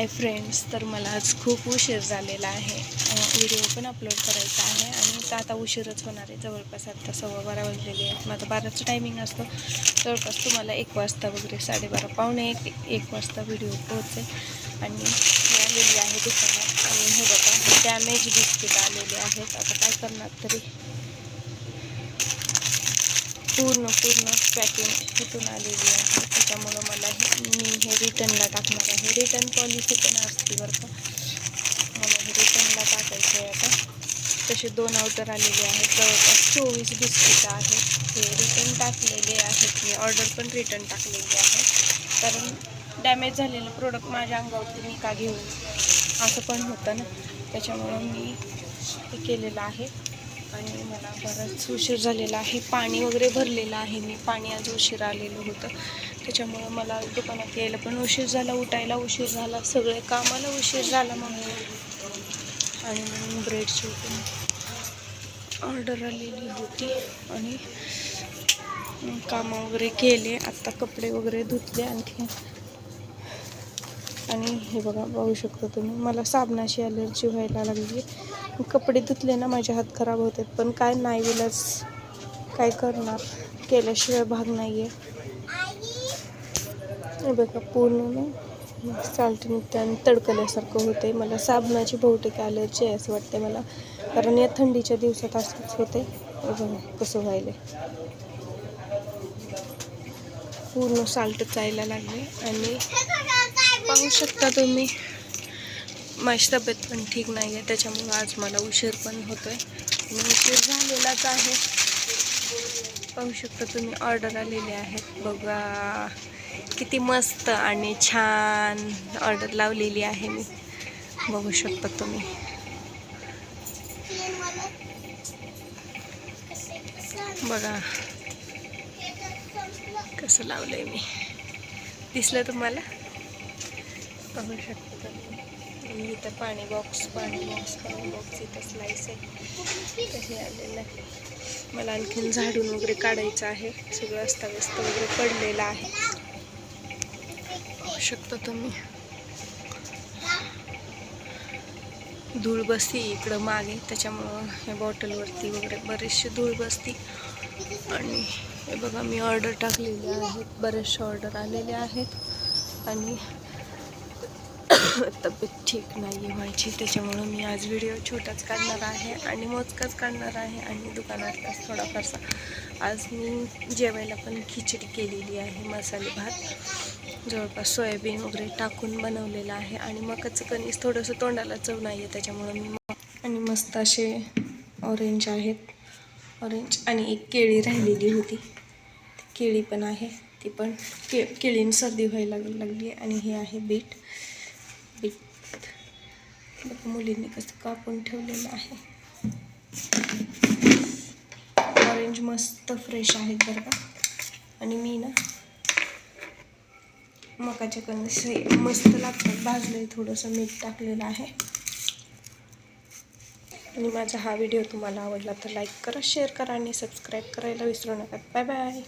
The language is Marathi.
हाय फ्रेंड्स तर मला आज खूप उशीर झालेला आहे. व्हिडिओ पण अपलोड करायचा आहे आणि तर आता उशीरच होणार आहे. जवळपास आता सव्वा बारा वाजलेले आहेत. मग आता बाराचं टायमिंग असतो. जवळपास तुम्हाला एक वाजता वगैरे साडेबारा पावणे एक एक वाजता व्हिडिओ पोहोचेल. आणि मी आलेली आहे दुकानात. आणि हे बघा डॅमेज बिस्किट आलेले आहेत. आता काय करणार तरी? पूर्ण पूर्ण पॅकिंग इथून आलेली आहे. त्याच्यामुळं मला हे मी हे रिटर्नला टाकणार आहे. रिटर्न पॉलिसी पण असते बरं का. मला हे रिटर्नला टाकायचं आहे आता. तसे दोन ऑर्डर आलेले आहेत. जवळपास चोवीस बिस्किट आहेत. हे रिटर्न टाकलेले आहेत. मी ऑर्डर पण रिटर्न टाकलेली आहे. कारण डॅमेज झालेलं प्रोडक्ट माझ्या अंगावरती मी का घेऊ? असं पण होतं ना. त्याच्यामुळं मी हे केलेलं आहे. आणि मला बराच उशीर झालेला आहे. पाणी वगैरे भरलेलं आहे. मी पाणी आज उशीर आलेलं होतं. त्याच्यामुळं मला दुकानात यायला पण उशीर झाला उठायला उशीर झाला सगळे कामाला उशीर झाला मग आणि मग ब्रेडची पण ऑर्डर आलेली होती आणि कामं वगैरे केले. आत्ता कपडे वगैरे धुतले आणखी. आणि हे बघा बघू शकता तुम्ही. मला साबणाची ॲलर्जी व्हायला लागली. कपडे धुतले ना माझे हात खराब होतात पण काय नाही विलाच काय करणार? केल्याशिवाय भाग नाही आहे हे बघा पूर्ण ना निघते आणि तडकल्यासारखं होते मला साबणाची बहुतेक ॲलर्जी आहे असं वाटते मला. कारण या थंडीच्या दिवसात असंच होते बघा कसं व्हायले पूर्ण साल्ट चायला लागले आणि पाहू शकता तुम्ही. माझी तब्येत पण ठीक नाही आहे त्याच्यामुळं आज मला उशीर पण होतोय. आणि उशीर झालेलाच आहे. पाहू शकता तुम्ही ऑर्डर आलेले आहेत. बघा किती मस्त आणि छान ऑर्डर लावलेली आहे मी. बघू शकता तुम्ही. बघा कसं लावलंय मी. दिसलं तुम्हाला? बघू शकता तुम्ही. इथं पाणी बॉक्स पाणी बॉक्स पाणी बॉक्स इथं स्लाईस आहे. हे आलेलं आहे. मला आणखीन झाडून वगैरे काढायचं आहे. सगळं अस्ताव्यस्त वगैरे पडलेलं आहे. पाहू शकता तुम्ही. धूळ बसती इकडं मागे. त्याच्यामुळं हे बॉटलवरती वगैरे बरेचसे धूळ बसती. आणि हे बघा मी ऑर्डर टाकलेले आहेत. बरेचसे ऑर्डर आलेले आहेत. आणि तब्येत ठीक नाही आहे माझी त्याच्यामुळं मी आज व्हिडिओ छोटाच काढणार आहे आणि मोजकाच काढणार आहे आणि दुकानातलाच थोडाफारसा आज मी जेवायला पण खिचडी केलेली आहे मसाले भात. जवळपास सोयाबीन वगैरे टाकून बनवलेलं आहे आणि मकाचं कणीस थोडंसं तोंडाला चव नाही आहे त्याच्यामुळं मी आणि मस्त असे ऑरेंज आहेत. ऑरेंज आणि एक केळी राहिलेली होती. केळी पण आहे ती पण के केळीने सर्दी व्हायला लागली आहे आणि हे आहे बीट. बघा मुलींनी कसं कापून ठेवलेलं आहे. ऑरेंज मस्त फ्रेश आहेत बरं का. आणि मी ना मकाच्या कणस मस्त लागतात. भाजले थोडंसं मीठ टाकलेलं आहे. आणि माझा हा व्हिडिओ तुम्हाला आवडला तर लाईक करा शेअर करा आणि सबस्क्राईब करायला विसरू नका. Bye bye